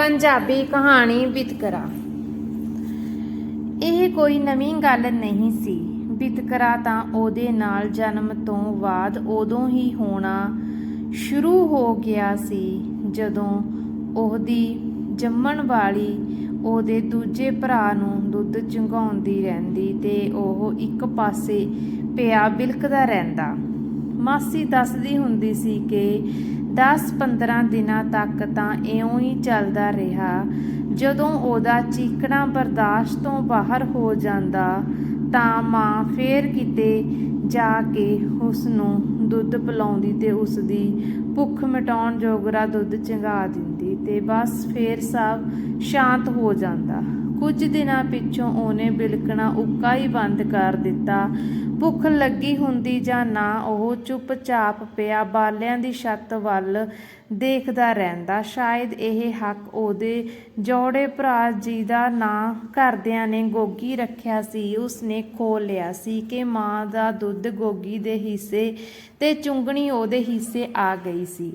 ਪੰਜਾਬੀ ਕਹਾਣੀ ਵਿਤਕਰਾ ਇਹ ਕੋਈ ਨਵੀਂ ਗੱਲ ਨਹੀਂ ਸੀ। ਵਿਤਕਰਾ ਤਾਂ ਉਹਦੇ ਨਾਲ ਜਨਮ ਤੋਂ ਬਾਅਦ ਉਦੋਂ ਹੀ ਹੋਣਾ ਸ਼ੁਰੂ ਹੋ ਗਿਆ ਸੀ, ਜਦੋਂ ਉਹਦੀ ਜੰਮਣ ਵਾਲੀ ਉਹਦੇ ਦੂਜੇ ਭਰਾ ਨੂੰ ਦੁੱਧ ਚੁੰਘਾਉਂਦੀ ਰਹਿੰਦੀ ਤੇ ਉਹ ਇੱਕ ਪਾਸੇ ਪਿਆ ਬਿਲਕਦਾ ਰਹਿੰਦਾ। ਮਾਸੀ ਦੱਸਦੀ ਹੁੰਦੀ ਸੀ ਕਿ 10-15 ਦਿਨਾਂ ਤੱਕ ਤਾਂ ਇਉਂ ਹੀ ਚੱਲਦਾ ਰਿਹਾ। ਜਦੋਂ ਉਹਦਾ ਚੀਕਣਾ ਬਰਦਾਸ਼ਤ ਤੋਂ ਬਾਹਰ ਹੋ ਜਾਂਦਾ, ਤਾਂ ਮਾਂ ਫੇਰ ਕਿਤੇ ਜਾ ਕੇ ਉਸ ਨੂੰ ਦੁੱਧ ਪਿਲਾਉਂਦੀ ਤੇ ਉਸ ਦੀ ਭੁੱਖ ਮਿਟਾਉਣ ਜੋਗਰਾ ਦੁੱਧ ਚੰਗਾ ਦਿੰਦੀ ਤੇ ਬਸ ਫੇਰ ਸਭ ਸ਼ਾਂਤ ਹੋ ਜਾਂਦਾ। ਕੁਝ ਦਿਨਾਂ ਪਿੱਛੋਂ ਉਹਨੇ ਬਿਲਕਣਾ ਉੱਕਾ ਹੀ ਬੰਦ ਕਰ ਦਿੱਤਾ। ਭੁੱਖ ਲੱਗੀ ਹੁੰਦੀ ਜਾਂ ਨਾ, ਉਹ ਚੁੱਪਚਾਪ ਪਿਆ ਬਾਲਿਆਂ ਦੀ ਛੱਤ ਵੱਲ ਦੇਖਦਾ ਰਹਿੰਦਾ। ਸ਼ਾਇਦ ਇਹ ਹੱਕ ਉਹਦੇ ਜੋੜੇ ਭਰਾ ਜੀ ਦਾ ਨਾਂ ਘਰਦਿਆਂ ਨੇ ਗੋਗੀ ਰੱਖਿਆ ਸੀ। ਉਸਨੇ ਖੋਲ ਲਿਆ ਸੀ ਕਿ ਮਾਂ ਦਾ ਦੁੱਧ ਗੋਗੀ ਦੇ ਹਿੱਸੇ ਤੇ ਚੁੰਗਣੀ ਉਹਦੇ ਹਿੱਸੇ ਆ ਗਈ ਸੀ।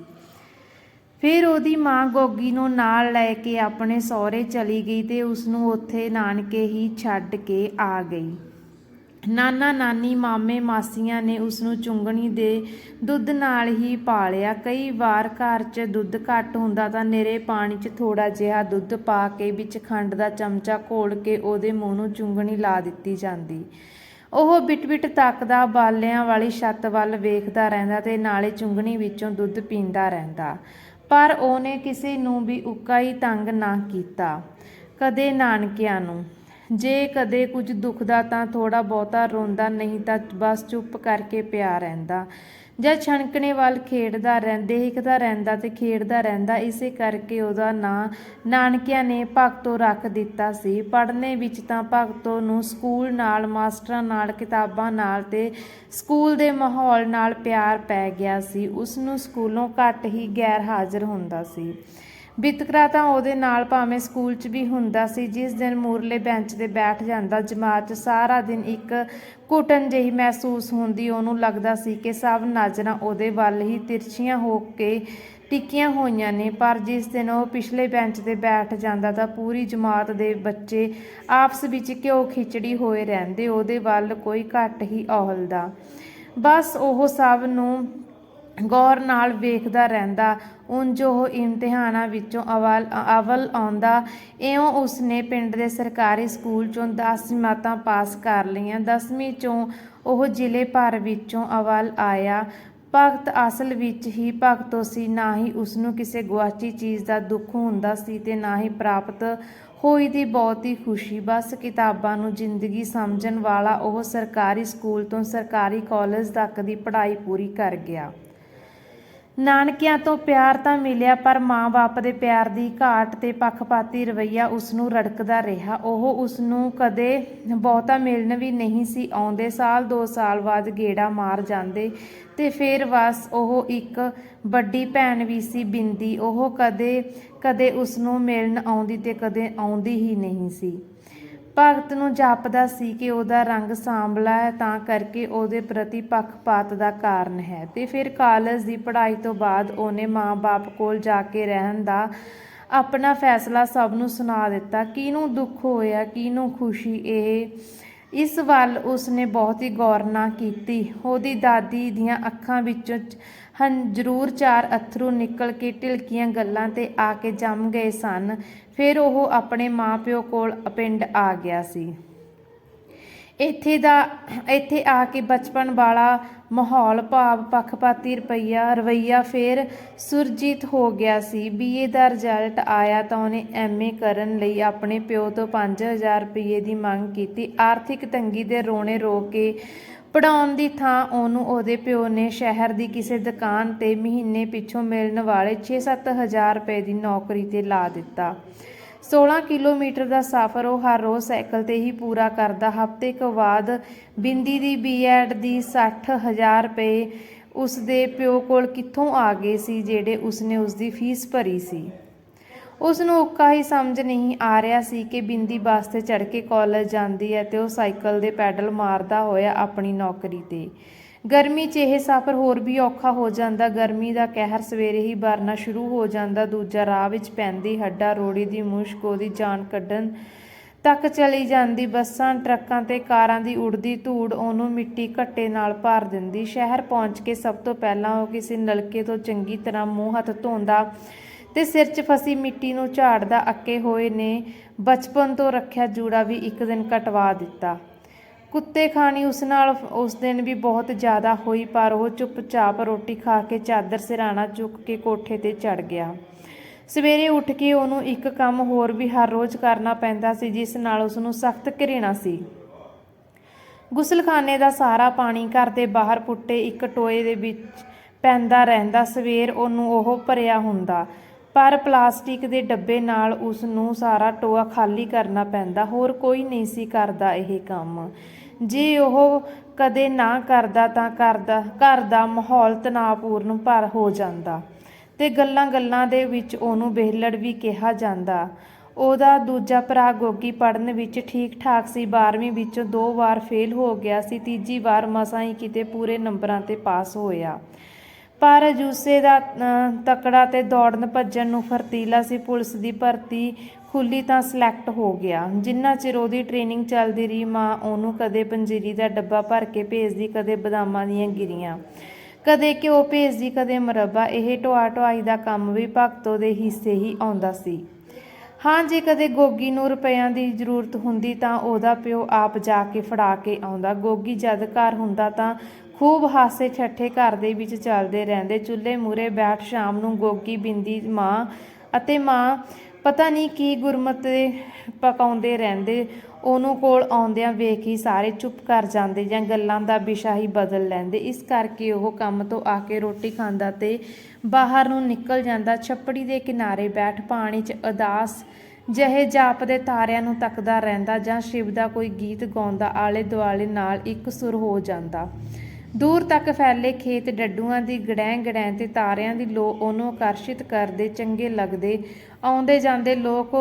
ਫਿਰ ਉਹਦੀ ਮਾਂ ਗੋਗੀ ਨੂੰ ਨਾਲ ਲੈ ਕੇ ਆਪਣੇ ਸਹੁਰੇ ਚਲੀ ਗਈ ਤੇ ਉਸ ਨੂੰ ਉੱਥੇ ਨਾਨਕੇ ਹੀ ਛੱਡ ਕੇ ਆ ਗਈ। ਨਾਨਾ ਨਾਨੀ ਮਾਮੇ ਮਾਸੀਆਂ ਨੇ ਉਸ ਨੂੰ ਚੁੰਗਣੀ ਦੇ ਦੁੱਧ ਨਾਲ ਹੀ ਪਾਲਿਆ। ਕਈ ਵਾਰ ਘਰ 'ਚ ਦੁੱਧ ਘੱਟ ਹੁੰਦਾ ਤਾਂ ਨਿਰੇ ਪਾਣੀ 'ਚ ਥੋੜਾ ਜਿਹਾ ਦੁੱਧ ਪਾ ਕੇ ਵਿੱਚ ਖੰਡ ਦਾ ਚਮਚਾ ਘੋਲ ਕੇ ਉਹਦੇ ਮੂੰਹ ਨੂੰ ਚੁੰਗਣੀ ਲਾ ਦਿੱਤੀ ਜਾਂਦੀ। ਉਹ ਬਿਟ-ਬਿਟ ਤੱਕਦਾ ਬਾਲਿਆਂ ਵਾਲੀ ਛੱਤ ਵੱਲ ਵੇਖਦਾ ਰਹਿੰਦਾ ਤੇ ਨਾਲੇ ਚੁੰਗਣੀ ਵਿੱਚੋਂ ਦੁੱਧ ਪੀਂਦਾ ਰਹਿੰਦਾ। ਪਰ ਉਹਨੇ ਕਿਸੇ ਨੂੰ ਵੀ ਉੱਕਾ ਹੀ ਤੰਗ ਨਾ ਕੀਤਾ, ਕਦੇ ਨਾਨਕਿਆਂ ਨੂੰ। ਜੇ ਕਦੇ ਕੁਝ ਦੁਖਦਾ ਤਾਂ ਥੋੜਾ ਬਹੁਤਾ ਰੋਂਦਾ, ਨਹੀਂ ਤਾਂ ਬਸ ਚੁੱਪ ਕਰਕੇ ਪਿਆ ਰਹਿੰਦਾ। ਜਾਂ ਛਣਕਣੇ ਵੱਲ ਖੇਡਦਾ ਰਹਿੰਦਾ, ਦੇਖਦਾ ਰਹਿੰਦਾ ਤੇ ਖੇਡਦਾ ਰਹਿੰਦਾ, ਇਸੇ ਕਰਕੇ ਉਹਦਾ ਨਾਂ ਨਾਨਕਿਆਂ ਨੇ ਭਗਤੋ ਰੱਖ ਦਿੱਤਾ ਸੀ। ਪੜ੍ਹਨੇ ਵਿੱਚ ਤਾਂ ਭਗਤੋ ਨੂੰ ਸਕੂਲ ਨਾਲ, ਮਾਸਟਰਾਂ ਨਾਲ, ਕਿਤਾਬਾਂ ਨਾਲ ਤੇ ਸਕੂਲ ਦੇ ਮਾਹੌਲ ਨਾਲ ਪਿਆਰ ਪੈ ਗਿਆ ਸੀ। ਉਸ ਨੂੰ ਸਕੂਲੋਂ ਘੱਟ ਹੀ ਗੈਰ ਹਾਜ਼ਰ ਹੁੰਦਾ ਸੀ। ਬਿਤਕਰਾ ਤਾਂ ਉਹਦੇ ਨਾਲ ਭਾਵੇਂ ਸਕੂਲ 'ਚ ਵੀ ਹੁੰਦਾ ਸੀ, ਜਿਸ ਦਿਨ ਮੂਰਲੇ ਬੈਂਚ ਤੇ ਬੈਠ ਜਾਂਦਾ ਜਮਾਤ 'ਚ ਸਾਰਾ ਦਿਨ ਇੱਕ ਘੁਟਨ ਜਿਹੀ ਮਹਿਸੂਸ ਹੁੰਦੀ, ਉਹਨੂੰ ਲੱਗਦਾ ਸੀ ਕਿ ਸਭ ਨਜ਼ਰਾਂ ਉਹਦੇ ਵੱਲ ਹੀ ਤਿਰਛੀਆਂ ਹੋ ਕੇ ਟਿੱਕੀਆਂ ਹੋਈਆਂ ਨੇ, ਪਰ ਜਿਸ ਦਿਨ ਉਹ ਪਿਛਲੇ ਬੈਂਚ ਤੇ ਬੈਠ ਜਾਂਦਾ ਤਾਂ ਪੂਰੀ ਜਮਾਤ ਦੇ ਬੱਚੇ ਆਪਸ ਵਿੱਚ ਘਿਓ ਖਿਚੜੀ ਹੋਏ ਰਹਿੰਦੇ, ਉਹਦੇ ਵੱਲ ਕੋਈ ਘੱਟ ਹੀ ਔਹਲਦਾ। ਬਸ ਉਹ ਸਭ ਨੂੰ ਗੌਰ ਨਾਲ ਵੇਖਦਾ ਰਹਿੰਦਾ। ਉਂਝ ਉਹ ਇਮਤਿਹਾਨਾਂ ਵਿੱਚੋਂ ਅਵਲ ਅਵਲ ਆਉਂਦਾ। ਇਉਂ ਉਸਨੇ ਪਿੰਡ ਦੇ ਸਰਕਾਰੀ ਸਕੂਲ ਚੋਂ 10 ਮਾਤਾਂ ਪਾਸ ਕਰ ਲਈਆਂ। 10ਵੀਂ ਚੋਂ ਉਹ ਜ਼ਿਲ੍ਹੇ ਭਰ ਵਿੱਚੋਂ ਅਵਲ ਆਇਆ। ਭਗਤ ਅਸਲ ਵਿੱਚ ਹੀ ਭਗਤੋ ਸੀ। ਨਾ ਹੀ ਉਸਨੂੰ ਕਿਸੇ ਗੁਆਚੀ ਚੀਜ਼ ਦਾ ਦੁੱਖ ਹੁੰਦਾ ਸੀ ਤੇ ਨਾ ਹੀ ਪ੍ਰਾਪਤ ਹੋਈ ਦੀ ਬਹੁਤੀ ਖੁਸ਼ੀ। ਬਸ ਕਿਤਾਬਾਂ ਨੂੰ ਜ਼ਿੰਦਗੀ ਸਮਝਣ ਵਾਲਾ ਉਹ ਸਰਕਾਰੀ ਸਕੂਲ ਤੋਂ ਸਰਕਾਰੀ ਕਾਲਜ ਤੱਕ ਦੀ ਪੜ੍ਹਾਈ ਪੂਰੀ ਕਰ ਗਿਆ। ਨਾਨਕਿਆਂ ਤੋਂ ਪਿਆਰ ਤਾਂ ਮਿਲਿਆ, ਪਰ ਮਾਂ-ਬਾਪ ਦੇ ਪਿਆਰ ਦੀ ਘਾਟ ਤੇ ਪੱਖਪਾਤੀ ਰਵਈਆ ਉਸ ਨੂੰ ਰੜਕਦਾ ਰਿਹਾ। ਉਹ ਉਸ ਨੂੰ ਕਦੇ ਬਹੁਤਾ ਮਿਲਣ ਵੀ ਨਹੀਂ ਸੀ ਆਉਂਦੇ। ਸਾਲ ਦੋ ਸਾਲ ਬਾਅਦ ਗੇੜਾ ਮਾਰ ਜਾਂਦੇ ਤੇ ਫਿਰ ਬਸ ਉਹ ਇੱਕ ਵੱਡੀ ਭੈਣ ਵੀ ਸੀ ਬਿੰਦੀ। ਉਹ ਕਦੇ ਕਦੇ ਉਸ ਨੂੰ ਮਿਲਣ ਆਉਂਦੀ ਤੇ ਕਦੇ ਆਉਂਦੀ ਹੀ ਨਹੀਂ ਸੀ। ਭਗਤ ਨੂੰ ਜਾਪਦਾ ਸੀ ਕਿ ਉਹਦਾ ਰੰਗ ਸਾਂਵਲਾ ਹੈ, ਤਾਂ ਕਰਕੇ ਉਹਦੇ ਪ੍ਰਤੀ ਪੱਖਪਾਤ ਦਾ ਕਾਰਨ ਹੈ। ਤੇ ਫਿਰ ਕਾਲਜ ਦੀ ਪੜ੍ਹਾਈ ਤੋਂ ਬਾਅਦ ਉਹਨੇ ਮਾਂ-ਬਾਪ ਕੋਲ ਜਾ ਕੇ ਰਹਿਣ ਦਾ ਆਪਣਾ ਫੈਸਲਾ ਸਭ ਨੂੰ ਸੁਣਾ ਦਿੱਤਾ। ਕਿਹਨੂੰ ਦੁੱਖ ਹੋਇਆ, ਕਿਹਨੂੰ ਖੁਸ਼ੀ? ਇਹ, ਇਸ ਵੱਲ ਉਸਨੇ ਬਹੁਤ ਹੀ ਗੌਰ ਨਾ ਕੀਤੀ। ਉਹਦੀ ਦਾਦੀ ਦੀਆਂ ਅੱਖਾਂ ਵਿੱਚੋਂ ਚ- ਹਨ। ਜ਼ਰੂਰ ਚਾਰ ਅਥਰੂ ਨਿਕਲ ਕੇ ਢਿਲਕੀਆਂ ਗੱਲਾਂ ਤੇ ਆ ਕੇ ਜੰਮ ਗਏ ਸਨ। ਫਿਰ ਉਹ ਆਪਣੇ ਮਾਪਿਓ ਕੋਲ ਪਿੰਡ ਆ ਗਿਆ ਸੀ। ਇੱਥੇ ਦਾ, ਇੱਥੇ ਆ ਕੇ ਬਚਪਨ ਵਾਲਾ ਮਾਹੌਲ ਭਾਵ ਪੱਖਪਾਤੀ ਰੁਪਈਆ, ਰਵਈਆ ਫੇਰ ਸੁਰਜੀਤ ਹੋ ਗਿਆ ਸੀ। ਬੀਏ ਦਾ ਰਿਜ਼ਲਟ ਆਇਆ ਤਾਂ ਉਹਨੇ ਐਮਏ ਕਰਨ ਲਈ ਆਪਣੇ ਪਿਓ ਤੋਂ 5000 ਰੁਪਏ ਦੀ ਮੰਗ ਕੀਤੀ। ਆਰਥਿਕ ਤੰਗੀ ਦੇ ਰੋਣੇ ਰੋ ਕੇ ਪੜਾਉਣ ਦੀ ਥਾਂ ਉਹਨੂੰ ਉਹਦੇ ਪਿਓ ਨੇ ਸ਼ਹਿਰ ਦੀ ਕਿਸੇ ਦੁਕਾਨ ਤੇ ਮਹੀਨੇ ਪਿੱਛੋਂ ਮਿਲਣ ਵਾਲੇ 6-7000 ਰੁਪਏ ਦੀ ਨੌਕਰੀ ਤੇ ਲਾ ਦਿੱਤਾ। 16 ਕਿਲੋਮੀਟਰ ਦਾ ਸਫ਼ਰ ਉਹ ਹਰ ਰੋਜ਼ ਸਾਈਕਲ ਤੇ ਹੀ ਪੂਰਾ ਕਰਦਾ। ਹਫ਼ਤੇ ਕੁ ਬਾਅਦ ਬਿੰਦੀ ਦੀ ਬੀਐਡ ਦੀ 60000 ਰੁਪਏ ਉਸ ਦੇ ਪਿਓ ਕੋਲ ਕਿੱਥੋਂ ਆ ਗਏ ਸੀ, ਜਿਹੜੇ ਉਸਨੇ ਉਸ ਦੀ ਫੀਸ ਭਰੀ ਸੀ? ਉਸ ਨੂੰ ਉੱਕਾ ਹੀ ਸਮਝ ਨਹੀਂ ਆ ਰਿਹਾ ਸੀ ਕਿ ਬਿੰਦੀ ਬੱਸ ਤੇ ਚੜ੍ਹ ਕੇ ਕਾਲਜ ਜਾਂਦੀ ਹੈ ਤੇ ਉਹ ਸਾਈਕਲ ਦੇ ਪੈਡਲ ਮਾਰਦਾ ਹੋਇਆ ਆਪਣੀ ਨੌਕਰੀ ਤੇ। ਗਰਮੀ 'ਚ ਇਹ ਸਫ਼ਰ ਹੋਰ ਵੀ ਔਖਾ ਹੋ ਜਾਂਦਾ। ਗਰਮੀ ਦਾ ਕਹਿਰ ਸਵੇਰੇ ਹੀ ਵਰਨਾ ਸ਼ੁਰੂ ਹੋ ਜਾਂਦਾ। ਦੂਜਾ ਰਾਹ ਵਿੱਚ ਪੈਂਦੀ ਹੱਡਾ, ਰੋੜੀ ਦੀ ਮੁਸ਼ਕ, ਉਹਦੀ ਜਾਨ ਕੱਢਣ ਤੱਕ ਚਲੀ ਜਾਂਦੀ। ਬੱਸਾਂ, ਟਰੱਕਾਂ ਤੇ ਕਾਰਾਂ ਦੀ ਉੜਦੀ ਧੂੜ ਉਹਨੂੰ ਮਿੱਟੀ ਘੱਟੇ ਨਾਲ ਭਰ ਦਿੰਦੀ। ਸ਼ਹਿਰ ਪਹੁੰਚ ਕੇ ਸਭ ਤੋਂ ਪਹਿਲਾਂ ਉਹ ਕਿਸੇ ਨਲਕੇ ਤੋਂ ਚੰਗੀ ਤਰ੍ਹਾਂ ਮੂੰਹ ਹੱਥ ਧੋਂਦਾ ਤੇ ਸਿਰ 'ਚ ਫਸੀ ਮਿੱਟੀ ਨੂੰ ਝਾੜਦਾ ਅੱਕੇ ਹੋਏ ਨੇ। ਬਚਪਨ ਤੋਂ ਰੱਖਿਆ ਜੂੜਾ ਵੀ ਇੱਕ ਦਿਨ ਕਟਵਾ ਦਿੱਤਾ। ਕੁੱਤੇ ਖਾਣੀ ਉਸ ਨਾਲ, ਉਸ ਦਿਨ ਵੀ ਬਹੁਤ ਜ਼ਿਆਦਾ ਹੋਈ, ਪਰ ਉਹ ਚੁੱਪਚਾਪ ਰੋਟੀ ਖਾ ਕੇ ਚਾਦਰ ਸਿਰਾਣਾ ਚੁੱਕ ਕੇ ਕੋਠੇ ਤੇ ਚੜ ਗਿਆ। ਸਵੇਰੇ ਉੱਠ ਕੇ ਉਹਨੂੰ ਇੱਕ ਕੰਮ ਹੋਰ ਵੀ ਹਰ ਰੋਜ਼ ਕਰਨਾ ਪੈਂਦਾ ਸੀ, ਜਿਸ ਨਾਲ ਉਸ ਨੂੰ ਸਖਤ ਘਿਰਣਾ ਸੀ। ਗੁਸਲਖਾਨੇ ਦਾ ਸਾਰਾ ਪਾਣੀ ਘਰ ਦੇ ਬਾਹਰ ਪੁੱਟੇ, ਇੱਕ ਟੋਏ ਦੇ ਵਿੱਚ ਪੈਂਦਾ ਰਹਿੰਦਾ, ਸਵੇਰ ਉਹਨੂੰ ਉਹ ਭਰਿਆ ਹੁੰਦਾ। ਪਰ ਪਲਾਸਟਿਕ ਦੇ ਡੱਬੇ ਨਾਲ ਉਸ ਨੂੰ ਸਾਰਾ ਟੋਆ ਖਾਲੀ ਕਰਨਾ ਪੈਂਦਾ, ਹੋਰ ਕੋਈ ਨਹੀਂ ਸੀ ਕਰਦਾ ਇਹ ਕੰਮ। ਜੇ ਉਹ ਕਦੇ ਨਾ ਕਰਦਾ ਤਾਂ ਕਰਦਾ, ਘਰ ਦਾ ਮਾਹੌਲ ਤਣਾਅਪੂਰਨ ਭਰ ਹੋ ਜਾਂਦਾ ਤੇ ਗੱਲਾਂ-ਗੱਲਾਂ ਦੇ ਵਿੱਚ ਉਹਨੂੰ ਬੇਹਲੜ ਵੀ ਕਿਹਾ ਜਾਂਦਾ। ਉਹਦਾ ਦੂਜਾ ਭਰਾ ਗੋਗੀ ਪੜਨ ਵਿੱਚ ਠੀਕ-ਠਾਕ ਸੀ 12ਵੀਂ ਵਿੱਚੋਂ ਦੋ ਵਾਰ ਫੇਲ ਹੋ ਗਿਆ ਸੀ, ਤੀਜੀ ਵਾਰ ਮਸਾਂ ਹੀ ਕਿਤੇ ਪੂਰੇ ਨੰਬਰਾਂ ਤੇ ਪਾਸ ਹੋਇਆ। ਪਰ ਜੂਸੇ ਦਾ ਤਕੜਾ ਤੇ ਦੌੜਨ ਭੱਜਣ ਨੂੰ ਫਰਤੀਲਾ ਸੀ, ਪੁਲਿਸ ਦੀ ਭਰਤੀ ਖੁੱਲੀ ਤਾਂ ਸਿਲੈਕਟ ਹੋ ਗਿਆ। ਜਿੰਨਾ ਚਿਰ ਉਹਦੀ ਟ੍ਰੇਨਿੰਗ ਚੱਲਦੀ ਰਹੀ, ਮਾਂ ਉਹਨੂੰ ਕਦੇ ਪੰਜੀਰੀ ਦਾ ਡੱਬਾ ਭਰ ਕੇ ਭੇਜਦੀ, ਕਦੇ ਬਦਾਮਾਂ ਦੀਆਂ ਗਿਰੀਆਂ। ਕਦੇ ਘਿਓ ਭੇਜਦੀ, ਕਦੇ ਮਰੱਬਾ, ਇਹ ਢੋਆ ਢੁਆਈ ਦਾ ਕੰਮ ਵੀ ਭਗਤੋ ਦੇ ਹਿੱਸੇ ਹੀ ਆਉਂਦਾ ਸੀ। ਹਾਂ, ਜੇ ਕਦੇ ਗੋਗੀ ਨੂੰ ਰੁਪਈਆਂ ਦੀ ਜ਼ਰੂਰਤ ਹੁੰਦੀ ਤਾਂ ਉਹਦਾ ਪਿਓ ਆਪ ਜਾ ਕੇ ਫੜਾ ਕੇ ਆਉਂਦਾ। ਗੋਗੀ ਜਦ ਘਰ ਹੁੰਦਾ ਤਾਂ ਖੂਬ ਹਾਸੇ ਛੱਠੇ ਘਰ ਦੇ ਵਿੱਚ ਚੱਲਦੇ ਰਹਿੰਦੇ। ਚੁੱਲ੍ਹੇ ਮੂਰੇ ਬੈਠ ਸ਼ਾਮ ਨੂੰ ਗੋਗੀ ਬਿੰਦੀ ਮਾਂ ਅਤੇ ਮਾਂ ਪਤਾ ਨਹੀਂ ਕੀ ਗੁਰਮਤ ਪਕਾਉਂਦੇ ਰਹਿੰਦੇ, ਉਹਨੂੰ ਕੋਲ ਆਉਂਦਿਆਂ ਵੇਖ ਹੀ ਸਾਰੇ ਚੁੱਪ ਕਰ ਜਾਂਦੇ ਜਾਂ ਗੱਲਾਂ ਦਾ ਵਿਸ਼ਾ ਹੀ ਬਦਲ ਲੈਂਦੇ। ਇਸ ਕਰਕੇ ਉਹ ਕੰਮ ਤੋਂ ਆ ਕੇ ਰੋਟੀ ਖਾਂਦਾ ਤੇ ਬਾਹਰ ਨੂੰ ਨਿਕਲ ਜਾਂਦਾ। ਛੱਪੜੀ ਦੇ ਕਿਨਾਰੇ ਬੈਠ ਪਾਣੀ 'ਚ ਉਦਾਸ ਜਿਹੇ ਜਾਪਦੇ ਤਾਰਿਆਂ ਨੂੰ ਤੱਕਦਾ ਰਹਿੰਦਾ ਜਾਂ ਸ਼ਿਵ ਦਾ ਕੋਈ ਗੀਤ ਗਾਉਂਦਾ ਆਲੇ ਦੁਆਲੇ ਨਾਲ ਇੱਕ ਸੁਰ ਹੋ ਜਾਂਦਾ। ਦੂਰ ਤੱਕ ਫੈਲੇ ਖੇਤ ਡੱਡੂਆਂ ਦੀ ਗੜੈਂ ਗੜੈਂ ਤੇ ਤਾਰਿਆਂ ਦੀ ਲੋ ਉਹਨੂੰ ਆਕਰਸ਼ਿਤ ਕਰਦੇ ਚੰਗੇ ਲੱਗਦੇ। ਆਉਂਦੇ ਜਾਂਦੇ ਲੋਕ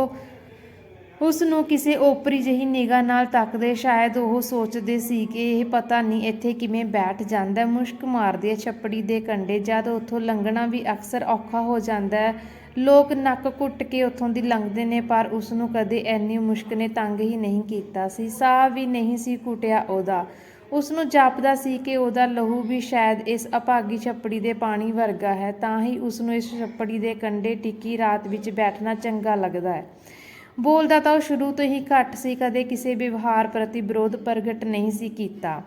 ਉਸ ਨੂੰ ਕਿਸੇ ਓਪਰੀ ਜਿਹੀ ਨਿਗਾਹ ਨਾਲ ਤੱਕਦੇ। ਸ਼ਾਇਦ ਉਹ ਸੋਚਦੇ ਸੀ ਕਿ ਇਹ ਪਤਾ ਨਹੀਂ ਇੱਥੇ ਕਿਵੇਂ ਬੈਠ ਜਾਂਦਾ ਮੁਸ਼ਕ ਮਾਰਦੀ ਹੈ ਛੱਪੜੀ ਦੇ ਕੰਢੇ। ਜਦ ਉੱਥੋਂ ਲੰਘਣਾ ਵੀ ਅਕਸਰ ਔਖਾ ਹੋ ਜਾਂਦਾ ਹੈ। ਲੋਕ ਨੱਕ ਕੁੱਟ ਕੇ ਉੱਥੋਂ ਦੀ ਲੰਘਦੇ ਨੇ, ਪਰ ਉਸ ਨੂੰ ਕਦੇ ਐਨੀ ਮੁਸ਼ਕ ਨੇ ਤੰਗ ਹੀ ਨਹੀਂ ਕੀਤਾ ਸੀ। ਸਾਹ ਵੀ ਨਹੀਂ ਸੀ ਕੁੱਟਿਆ ਉਹਦਾ। ਉਸ ਨੂੰ ਜਾਪਦਾ ਸੀ ਕਿ ਉਹਦਾ ਲਹੂ ਵੀ ਸ਼ਾਇਦ ਇਸ ਅਭਾਗੀ ਛੱਪੜੀ ਦੇ ਪਾਣੀ ਵਰਗਾ ਹੈ, ਤਾਂ ਹੀ ਉਸ ਨੂੰ ਇਸ ਛੱਪੜੀ ਦੇ ਕੰਢੇ ਟਿੱਕੀ ਰਾਤ ਵਿੱਚ ਬੈਠਣਾ ਚੰਗਾ ਲੱਗਦਾ ਹੈ। ਬੋਲਦਾ ਤਾਂ ਉਹ ਸ਼ੁਰੂ ਤੋਂ ਹੀ ਘੱਟ ਸੀ, ਕਦੇ ਕਿਸੇ ਵਿਵਹਾਰ ਪ੍ਰਤੀ ਵਿਰੋਧ ਪ੍ਰਗਟ ਨਹੀਂ ਸੀ ਕੀਤਾ।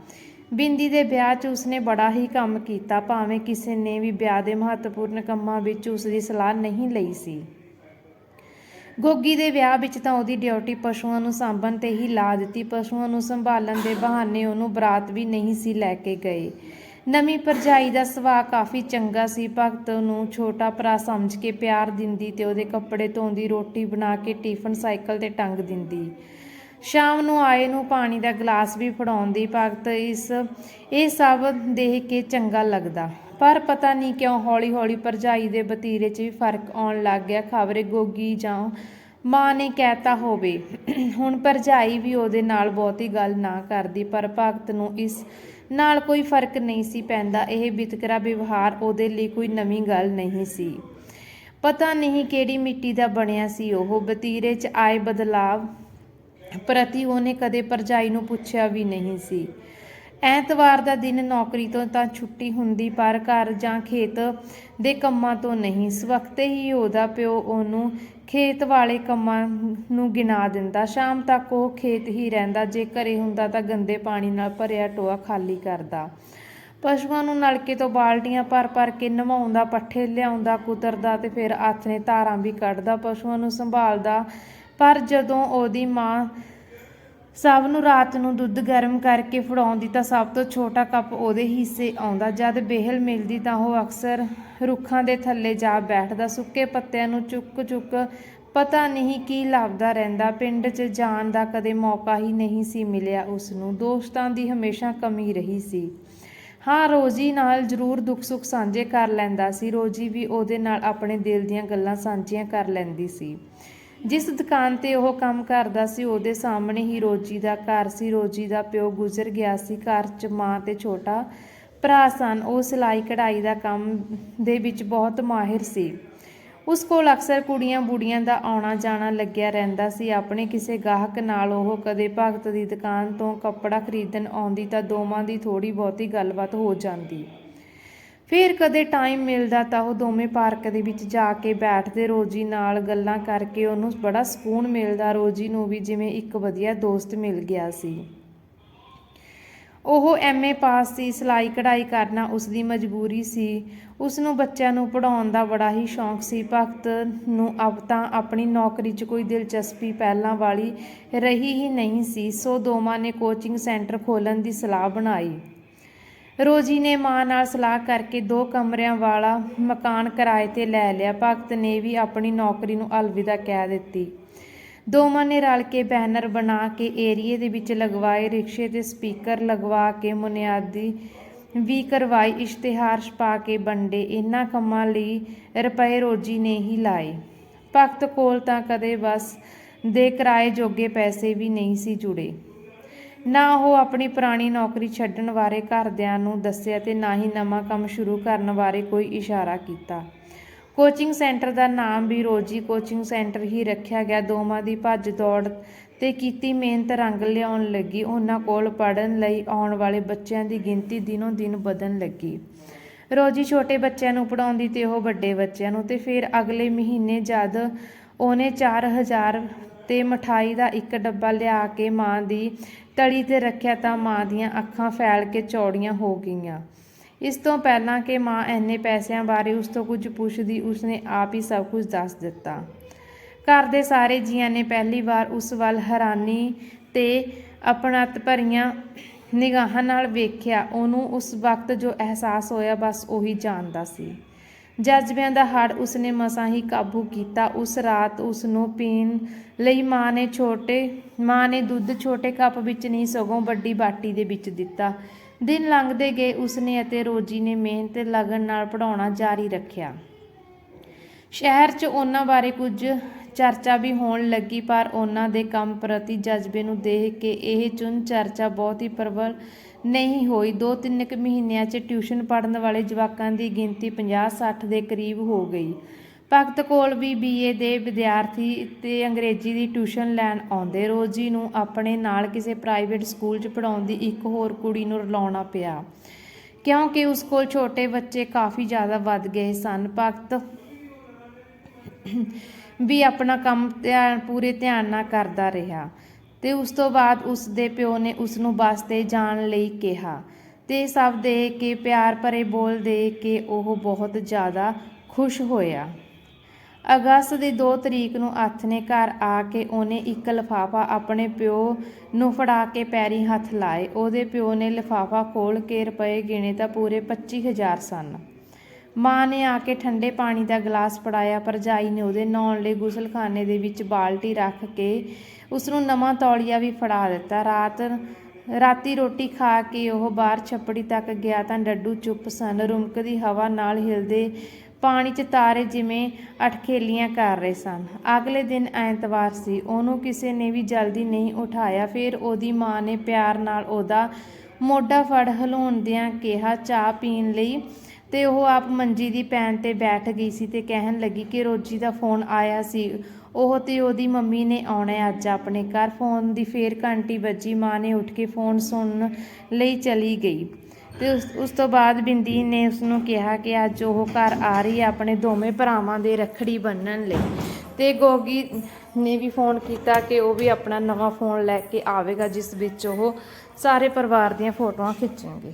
ਬਿੰਦੀ ਦੇ ਵਿਆਹ 'ਚ ਉਸਨੇ ਬੜਾ ਹੀ ਕੰਮ ਕੀਤਾ, ਭਾਵੇਂ ਕਿਸੇ ਨੇ ਵੀ ਵਿਆਹ ਦੇ ਮਹੱਤਵਪੂਰਨ ਕੰਮਾਂ ਵਿੱਚ ਉਸ ਦੀ ਸਲਾਹ ਨਹੀਂ ਲਈ ਸੀ। ਗੋਗੀ ਦੇ ਵਿਆਹ ਵਿੱਚ ਤਾਂ ਉਹਦੀ ਡਿਊਟੀ ਪਸ਼ੂਆਂ ਨੂੰ ਸਾਂਭਣ ਤੇ ਹੀ ਲਾ ਦਿੱਤੀ। ਪਸ਼ੂਆਂ ਨੂੰ ਸੰਭਾਲਣ ਦੇ ਬਹਾਨੇ ਉਹਨੂੰ ਬਰਾਤ ਵੀ ਨਹੀਂ ਸੀ ਲੈ ਕੇ ਗਏ। ਨਵੀਂ ਭਰਜਾਈ ਦਾ ਸੁਭਾਅ ਕਾਫੀ ਚੰਗਾ ਸੀ। ਭਗਤ ਨੂੰ ਛੋਟਾ ਭਰਾ ਸਮਝ ਕੇ ਪਿਆਰ ਦਿੰਦੀ ਤੇ ਉਹਦੇ ਕੱਪੜੇ ਧੋਂਦੀ, ਰੋਟੀ ਬਣਾ ਕੇ ਟਿਫਨ ਸਾਈਕਲ ਤੇ ਟੰਗ ਦਿੰਦੀ। ਸ਼ਾਮ ਨੂੰ ਆਏ ਨੂੰ ਪਾਣੀ ਦਾ ਗਲਾਸ ਵੀ ਫੜਾਉਂਦੀ। ਭਗਤ ਇਸ, ਇਹ ਸਭ ਦੇਖ ਕੇ ਚੰਗਾ ਲੱਗਦਾ। ਪਰ ਪਤਾ ਨਹੀਂ ਕਿਉਂ ਹੌਲੀ-ਹੌਲੀ ਭਰਜਾਈ ਦੇ ਵਤੀਰੇ 'ਚ ਵੀ ਫ਼ਰਕ ਆਉਣ ਲੱਗ ਗਿਆ, ਖਬਰੇ ਗੋਗੀ ਜਾਂ ਮਾਂ ਨੇ ਕਹਿਤਾ ਹੋਵੇ। ਹੁਣ ਭਰਜਾਈ ਵੀ ਉਹਦੇ ਨਾਲ ਬਹੁਤੀ ਗੱਲ ਨਾ ਕਰਦੀ, ਪਰ ਭਗਤ ਨੂੰ ਇਸ ਨਾਲ ਕੋਈ ਫ਼ਰਕ ਨਹੀਂ ਸੀ ਪੈਂਦਾ। ਇਹ ਵਿਤਕਰਾ ਵਿਵਹਾਰ ਉਹਦੇ ਲਈ ਕੋਈ ਨਵੀਂ ਗੱਲ ਨਹੀਂ ਸੀ। ਪਤਾ ਨਹੀਂ ਕਿਹੜੀ ਮਿੱਟੀ ਦਾ ਬਣਿਆ ਸੀ ਉਹ। ਵਤੀਰੇ 'ਚ ਆਏ ਬਦਲਾਵ ਪ੍ਰਤੀ ਉਹਨੇ ਕਦੇ ਭਰਜਾਈ ਨੂੰ ਪੁੱਛਿਆ ਵੀ ਨਹੀਂ ਸੀ। ਐਤਵਾਰ ਦਾ ਦਿਨ ਨੌਕਰੀ ਤੋਂ ਤਾਂ ਛੁੱਟੀ ਹੁੰਦੀ, ਪਰ ਘਰ ਜਾਂ ਖੇਤ ਦੇ ਕੰਮਾਂ ਤੋਂ ਨਹੀਂ। ਇਸ ਹੀ ਉਹਦਾ ਪਿਓ ਉਹਨੂੰ ਖੇਤ ਵਾਲੇ ਕੰਮਾਂ ਨੂੰ ਗਿਣਾ ਦਿੰਦਾ। ਸ਼ਾਮ ਤੱਕ ਉਹ ਖੇਤ ਹੀ ਰਹਿੰਦਾ। ਜੇ ਘਰੇ ਹੁੰਦਾ ਤਾਂ ਗੰਦੇ ਪਾਣੀ ਨਾਲ ਭਰਿਆ ਟੋਆ ਖਾਲੀ ਕਰਦਾ। ਪਸ਼ੂਆਂ ਨੂੰ ਨਲਕੇ ਤੋਂ ਬਾਲਟੀਆਂ ਭਰ ਭਰ ਕੇ ਨਵਾਉਂਦਾ, ਪੱਠੇ ਲਿਆਉਂਦਾ, ਕੁਤਰਦਾ ਤੇ ਫਿਰ ਹੱਥ ਨੇ ਧਾਰਾਂ ਵੀ ਕੱਢਦਾ। ਪਸ਼ੂਆਂ ਨੂੰ ਸੰਭਾਲਦਾ। ਪਰ ਜਦੋਂ ਉਹਦੀ ਮਾਂ ਸਭ ਨੂੰ ਰਾਤ ਨੂੰ ਦੁੱਧ ਗਰਮ ਕਰਕੇ ਫੜਾਉਂਦੀ ਤਾਂ ਸਭ ਤੋਂ ਛੋਟਾ ਕੱਪ ਉਹਦੇ ਹਿੱਸੇ ਆਉਂਦਾ। ਜਦ ਬੇਹਲ ਮਿਲਦੀ ਤਾਂ ਉਹ ਅਕਸਰ ਰੁੱਖਾਂ ਦੇ ਥੱਲੇ ਜਾ ਬੈਠਦਾ। ਸੁੱਕੇ ਪੱਤਿਆਂ ਨੂੰ ਚੁੱਕ ਚੁੱਕ ਪਤਾ ਨਹੀਂ ਕੀ ਲੱਭਦਾ ਰਹਿੰਦਾ। ਪਿੰਡ 'ਚ ਜਾਣ ਦਾ ਕਦੇ ਮੌਕਾ ਹੀ ਨਹੀਂ ਸੀ ਮਿਲਿਆ ਉਸ ਨੂੰ ਦੋਸਤਾਂ ਦੀ ਹਮੇਸ਼ਾ ਕਮੀ ਰਹੀ ਸੀ। ਹਾਂ, ਰੋਜੀ ਨਾਲ ਜ਼ਰੂਰ ਦੁੱਖ ਸੁੱਖ ਸਾਂਝੇ ਕਰ ਲੈਂਦਾ ਸੀ। ਰੋਜੀ ਵੀ ਉਹਦੇ ਨਾਲ ਆਪਣੇ ਦਿਲ ਦੀਆਂ ਗੱਲਾਂ ਸਾਂਝੀਆਂ ਕਰ ਲੈਂਦੀ ਸੀ। ਜਿਸ ਦੁਕਾਨ ਤੇ ਉਹ ਕੰਮ ਕਰਦਾ ਸੀ, ਉਹਦੇ ਸਾਹਮਣੇ ਹੀ ਰੋਜੀ ਦਾ ਘਰ ਸੀ। ਰੋਜੀ ਦਾ ਪਿਓ ਗੁਜ਼ਰ ਗਿਆ ਸੀ। ਘਰ 'ਚ ਮਾਂ ਤੇ ਛੋਟਾ ਭਰਾ ਸਨ। ਉਹ ਸਿਲਾਈ ਕਢਾਈ ਦਾ ਕੰਮ ਦੇ ਵਿੱਚ ਬਹੁਤ ਮਾਹਿਰ ਸੀ। ਉਸ ਕੋਲ ਅਕਸਰ ਕੁੜੀਆਂ ਬੁੜੀਆਂ ਦਾ ਆਉਣਾ ਜਾਣਾ ਲੱਗਿਆ ਰਹਿੰਦਾ ਸੀ। ਆਪਣੇ ਕਿਸੇ ਗਾਹਕ ਨਾਲ ਉਹ ਕਦੇ ਭਗਤ ਦੀ ਦੁਕਾਨ ਤੋਂ ਕੱਪੜਾ ਖਰੀਦਣ ਆਉਂਦੀ ਤਾਂ ਦੋਵਾਂ ਦੀ ਥੋੜੀ ਬਹੁਤੀ ਗੱਲਬਾਤ ਹੋ ਜਾਂਦੀ। ਫਿਰ ਕਦੇ ਟਾਈਮ ਮਿਲਦਾ ਤਾਂ ਉਹ ਦੋਵੇਂ ਪਾਰਕ ਦੇ ਵਿੱਚ ਜਾ ਕੇ ਬੈਠਦੇ, ਰੋਜੀ ਨਾਲ ਗੱਲਾਂ ਕਰਕੇ ਉਹਨੂੰ ਬੜਾ ਸਕੂਨ ਮਿਲਦਾ, ਰੋਜੀ ਨੂੰ ਵੀ ਜਿਵੇਂ ਇੱਕ ਵਧੀਆ ਦੋਸਤ ਮਿਲ ਗਿਆ ਸੀ। ਉਹ ਐਮਏ ਪਾਸ ਸੀ, ਸਿਲਾਈ ਕਢਾਈ ਕਰਨਾ ਉਸ ਦੀ ਮਜਬੂਰੀ ਸੀ। ਉਸ ਨੂੰ ਬੱਚਿਆਂ ਨੂੰ ਪੜਾਉਣ ਦਾ ਬੜਾ ਹੀ ਸ਼ੌਂਕ ਸੀ। ਭਗਤ ਨੂੰ ਅਬ ਤਾਂ ਆਪਣੀ ਨੌਕਰੀ 'ਚ ਕੋਈ ਦਿਲਚਸਪੀ ਪਹਿਲਾਂ ਵਾਲੀ ਰਹੀ ਹੀ ਨਹੀਂ ਸੀ, ਸੋ ਦੋਵਾਂ ਨੇ ਕੋਚਿੰਗ ਸੈਂਟਰ ਖੋਲ੍ਹਣ ਦੀ ਸਲਾਹ ਬਣਾਈ। ਰੋਜੀ ਨੇ ਮਾਂ ਨਾਲ ਸਲਾਹ ਕਰਕੇ ਦੋ ਕਮਰਿਆਂ ਵਾਲਾ ਮਕਾਨ ਕਿਰਾਏ ਤੇ ਲੈ ਲਿਆ। ਭਗਤ ਨੇ ਵੀ ਆਪਣੀ ਨੌਕਰੀ ਨੂੰ ਅਲਵਿਦਾ ਕਹਿ ਦਿੱਤੀ। ਦੋਵਾਂ ਨੇ ਰਲ ਕੇ ਬੈਨਰ ਬਣਾ ਕੇ ਏਰੀਏ ਦੇ ਵਿੱਚ ਲਗਵਾਏ ਰਿਕਸ਼ੇ ਤੇ ਸਪੀਕਰ ਲਗਵਾ ਕੇ ਮੁਨਿਆਦੀ ਵੀ ਕਰਵਾਈ, ਇਸ਼ਤਿਹਾਰ ਛਪਾ ਕੇ ਵੰਡੇ। ਇਹਨਾਂ ਕੰਮਾਂ ਲਈ ਰੁਪਏ ਰੋਜੀ ਨੇ ਹੀ ਲਾਏ। ਭਗਤ ਕੋਲ ਤਾਂ ਕਦੇ ਬਸ ਦੇ ਕਿਰਾਏ ਜੋਗੇ ਪੈਸੇ ਵੀ ਨਹੀਂ ਸੀ ਜੁੜੇ। ਨਾ ਉਹ ਆਪਣੀ ਪੁਰਾਣੀ ਨੌਕਰੀ ਛੱਡਣ ਬਾਰੇ ਘਰਦਿਆਂ ਨੂੰ ਦੱਸਿਆ ਤੇ ਨਾ ਹੀ ਨਵਾਂ ਕੰਮ ਸ਼ੁਰੂ ਕਰਨ ਬਾਰੇ ਕੋਈ ਇਸ਼ਾਰਾ ਕੀਤਾ। ਕੋਚਿੰਗ ਸੈਂਟਰ ਦਾ ਨਾਮ ਵੀ ਰੋਜੀ ਕੋਚਿੰਗ ਸੈਂਟਰ ਹੀ ਰੱਖਿਆ ਗਿਆ। ਦੋਵਾਂ ਦੀ ਭੱਜ ਦੌੜ ਤੇ ਕੀਤੀ ਮਿਹਨਤ ਰੰਗ ਲਿਆਉਣ ਲੱਗੀ। ਉਹਨਾਂ ਕੋਲ ਪੜਨ ਲਈ ਆਉਣ ਵਾਲੇ ਬੱਚਿਆਂ ਦੀ ਗਿਣਤੀ ਦਿਨੋਂ ਦਿਨ ਵਧਣ ਲੱਗੀ। ਰੋਜੀ ਛੋਟੇ ਬੱਚਿਆਂ ਨੂੰ ਪੜਾਉਂਦੀ ਤੇ ਉਹ ਵੱਡੇ ਬੱਚਿਆਂ ਨੂੰ ਤੇ ਫਿਰ ਅਗਲੇ ਮਹੀਨੇ ਜਦ ਉਹਨੇ 4000 ਤੇ ਮਠਾਈ ਦਾ ਇੱਕ ਡੱਬਾ ਲਿਆ ਕੇ ਮਾਂ ਦੀ ਤੜੀ ਤੇ ਰੱਖਿਆ ਤਾਂ ਮਾਂ ਦੀਆਂ ਅੱਖਾਂ ਫੈਲ ਕੇ ਚੌੜੀਆਂ ਹੋ ਗਈਆਂ। ਇਸ ਤੋਂ ਪਹਿਲਾਂ ਕਿ ਮਾਂ ਐਨੇ ਪੈਸਿਆਂ ਬਾਰੇ ਉਸ ਤੋਂ ਕੁਝ ਪੁੱਛਦੀ, ਉਸਨੇ ਆਪ ਹੀ ਸਭ ਕੁਝ ਦੱਸ ਦਿੱਤਾ। ਘਰ ਦੇ ਸਾਰੇ ਜੀਆਂ ਨੇ ਪਹਿਲੀ ਵਾਰ ਉਸ ਵੱਲ ਹੈਰਾਨੀ ਤੇ ਅਪਣਤ ਭਰੀਆਂ ਨਿਗਾਹਾਂ ਨਾਲ ਵੇਖਿਆ। ਉਹਨੂੰ ਉਸ ਵਕਤ ਜੋ ਅਹਿਸਾਸ ਹੋਇਆ ਬਸ ਉਹੀ ਜਾਣਦਾ ਸੀ। ਜਜ਼ਬਿਆਂ ਦਾ ਹੜ ਉਸਨੇ ਮਸਾਂ ਹੀ ਕਾਬੂ ਕੀਤਾ। ਉਸ ਰਾਤ ਉਸ ਨੂੰ ਪੀਣ ਲਈ ਮਾਂ ਨੇ ਛੋਟੇ, ਮਾਂ ਨੇ ਦੁੱਧ ਛੋਟੇ ਕੱਪ ਵਿੱਚ ਨਹੀਂ, ਸਗੋਂ ਵੱਡੀ ਬਾਟੀ ਦੇ ਵਿੱਚ ਦਿੱਤਾ। ਦਿਨ ਲੰਘਦੇ ਗਏ ਉਸਨੇ ਅਤੇ ਰੋਜੀ ਨੇ ਮਿਹਨਤ, ਲਗਨ ਨਾਲ ਪੜਾਉਣਾ ਜਾਰੀ ਰੱਖਿਆ। ਸ਼ਹਿਰ 'ਚ ਉਹਨਾਂ ਬਾਰੇ ਕੁਝ ਚਰਚਾ ਵੀ ਹੋਣ ਲੱਗੀ, ਪਰ ਉਹਨਾਂ ਦੇ ਕੰਮ ਪ੍ਰਤੀ ਜਜ਼ਬੇ ਨੂੰ ਦੇਖ ਕੇ ਇਹ ਚੁਣ ਚਰਚਾ ਬਹੁਤ ਹੀ ਪ੍ਰਬਲ ਨਹੀਂ ਹੋਈ। ਦੋ ਤਿੰਨ ਕੁ ਮਹੀਨਿਆਂ 'ਚ ਟਿਊਸ਼ਨ ਪੜਨ ਵਾਲੇ ਜਵਾਕਾਂ ਦੀ ਗਿਣਤੀ 50-60 ਦੇ ਕਰੀਬ ਹੋ ਗਈ। ਭਗਤ ਕੋਲ ਵੀ ਬੀਏ ਦੇ ਵਿਦਿਆਰਥੀ ਤੇ ਅੰਗਰੇਜ਼ੀ ਦੀ ਟਿਊਸ਼ਨ ਲੈਣ ਆਉਂਦੇ ਰੋਜੀ ਨੂੰ ਆਪਣੇ ਨਾਲ ਕਿਸੇ ਪ੍ਰਾਈਵੇਟ ਸਕੂਲ 'ਚ ਪੜਾਉਣ ਦੀ ਇੱਕ ਹੋਰ ਕੁੜੀ ਨੂੰ ਰਲਾਉਣਾ ਪਿਆ। ਕਿਉਂਕਿ ਉਸ ਕੋਲ ਛੋਟੇ ਬੱਚੇ ਕਾਫੀ ਜ਼ਿਆਦਾ ਵੱਧ ਗਏ ਸਨ। ਭਗਤ ਵੀ ਆਪਣਾ ਕੰਮ ਧਿਆਨ ਪੂਰੇ ਧਿਆਨ ਨਾਲ ਕਰਦਾ ਰਿਹਾ। ਤੇ ਉਸ ਤੋਂ ਬਾਅਦ ਉਸ ਦੇ ਪਿਓ ਨੇ ਉਸ ਨੂੰ ਬੱਸ ਤੇ ਜਾਣ ਲਈ ਕਿਹਾ ਤੇ ਸਭ ਦੇ ਕੇ ਪਿਆਰ ਭਰੇ ਬੋਲ ਦੇ ਕੇ ਉਹ ਬਹੁਤ ਜ਼ਿਆਦਾ ਖੁਸ਼ ਹੋਇਆ। ਅਗਸਤ ਦੀ 2 ਤਰੀਕ ਨੂੰ ਹੱਥ ਨੇ ਘਰ ਆ ਕੇ ਉਹਨੇ ਇੱਕ ਲਿਫਾਫਾ ਆਪਣੇ ਪਿਓ ਨੂੰ ਫੜਾ ਕੇ ਪੈਰੀ ਹੱਥ ਲਾਏ। ਉਹਦੇ ਪਿਓ ਨੇ ਲਿਫਾਫਾ ਖੋਲ ਕੇ ਰੁਪਏ ਗਿਣੇ ਤਾਂ ਪੂਰੇ 25000 ਸਨ। ਮਾਂ ਨੇ ਆ ਕੇ ਠੰਡੇ ਪਾਣੀ ਦਾ ਗਲਾਸ ਫੜਾਇਆ ਭਰਜਾਈ ਨੇ ਉਹਦੇ ਨਹਾਉਣ ਲਈ ਗੁਸਲਖਾਨੇ ਦੇ ਵਿੱਚ ਬਾਲਟੀ ਰੱਖ ਕੇ ਉਸ ਨੂੰ ਨਵਾਂ ਤੌਲੀਆ ਵੀ ਫੜਾ ਦਿੱਤਾ। ਰਾਤ, ਰਾਤੀ ਰੋਟੀ ਖਾ ਕੇ ਉਹ ਬਾਹਰ ਛੱਪੜੀ ਤੱਕ ਗਿਆ ਤਾਂ ਡੱਡੂ ਚੁੱਪ ਸਨ। ਰੁਮਕਦੀ ਹਵਾ ਨਾਲ ਹਿਲਦੇ ਪਾਣੀ 'ਚ ਤਾਰੇ ਜਿਵੇਂ ਅਟਖੇਲੀਆਂ ਕਰ ਰਹੇ ਸਨ। ਅਗਲੇ ਦਿਨ ਐਤਵਾਰ ਸੀ। ਉਹਨੂੰ ਕਿਸੇ ਨੇ ਵੀ ਜਲਦੀ ਨਹੀਂ ਉਠਾਇਆ। ਫਿਰ ਉਹਦੀ ਮਾਂ ਨੇ ਪਿਆਰ ਨਾਲ ਉਹਦਾ ਮੋਢਾ ਫੜ ਹਿਲਾਉਂਦਿਆਂ ਕਿਹਾ, ਚਾਹ ਪੀਣ ਲਈ ਤੇ ਉਹ ਆਪ ਮੰਜੀ ਦੀ ਪੈਣ ਤੇ ਬੈਠ ਗਈ ਸੀ ਤੇ ਕਹਿਣ ਲੱਗੀ ਕਿ ਰੋਜੀ ਦਾ ਫੋਨ ਆਇਆ ਸੀ। ਉਹ ਤੇ ਉਹਦੀ ਮੰਮੀ ਨੇ ਆਉਣਾ ਅੱਜ ਆਪਣੇ ਘਰ। ਫੋਨ ਦੀ ਫੇਰ ਘੰਟੀ ਵੱਜੀ, ਮਾਂ ਨੇ ਉੱਠ ਕੇ ਫੋਨ ਸੁਣਨ ਲਈ ਚਲੀ ਗਈ। ਤੇ ਉਸ ਉਸ ਤੋਂ ਬਾਅਦ ਬਿੰਦੀ ਨੇ ਉਸ ਨੂੰ ਕਿਹਾ ਕਿ ਅੱਜ ਉਹ ਘਰ ਆ ਰਹੀ ਹੈ ਆਪਣੇ ਦੋਵੇਂ ਭਰਾਵਾਂ ਦੇ ਰੱਖੜੀ ਬੰਨਣ ਲਈ। ਤੇ ਗੋਗੀ ਨੇ ਵੀ ਫੋਨ ਕੀਤਾ ਕਿ ਉਹ ਵੀ ਆਪਣਾ ਨਵਾਂ ਫੋਨ ਲੈ ਕੇ ਆਵੇਗਾ, ਜਿਸ ਵਿੱਚ ਉਹ ਸਾਰੇ ਪਰਿਵਾਰ ਦੀਆਂ ਫੋਟੋਆਂ ਖਿੱਚਣਗੇ।